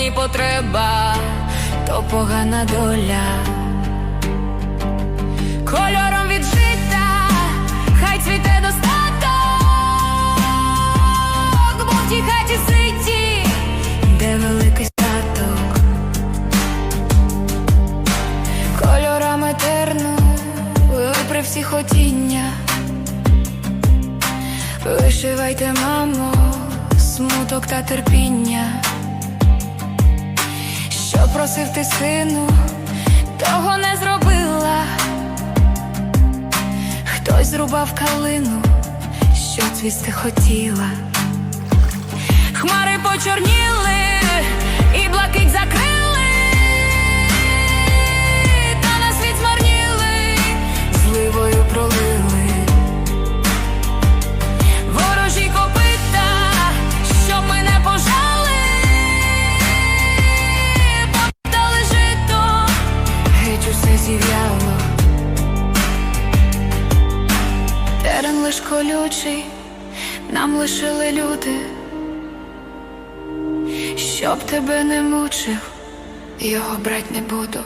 ній потреба, то погана доля. Кольором від життя, хай цвіте достаток, бо в тій хаті ситі, де великий статок. Кольорами терну випри всі хотіння. Вишивайте, мамо, смуток та терпіння. Просив ти сину, того не зробила. Хтось зрубав калину, що цвісти хотіла. Хмари почорніли колючий, нам лишили люди, щоб тебе не мучив, його брать не буду.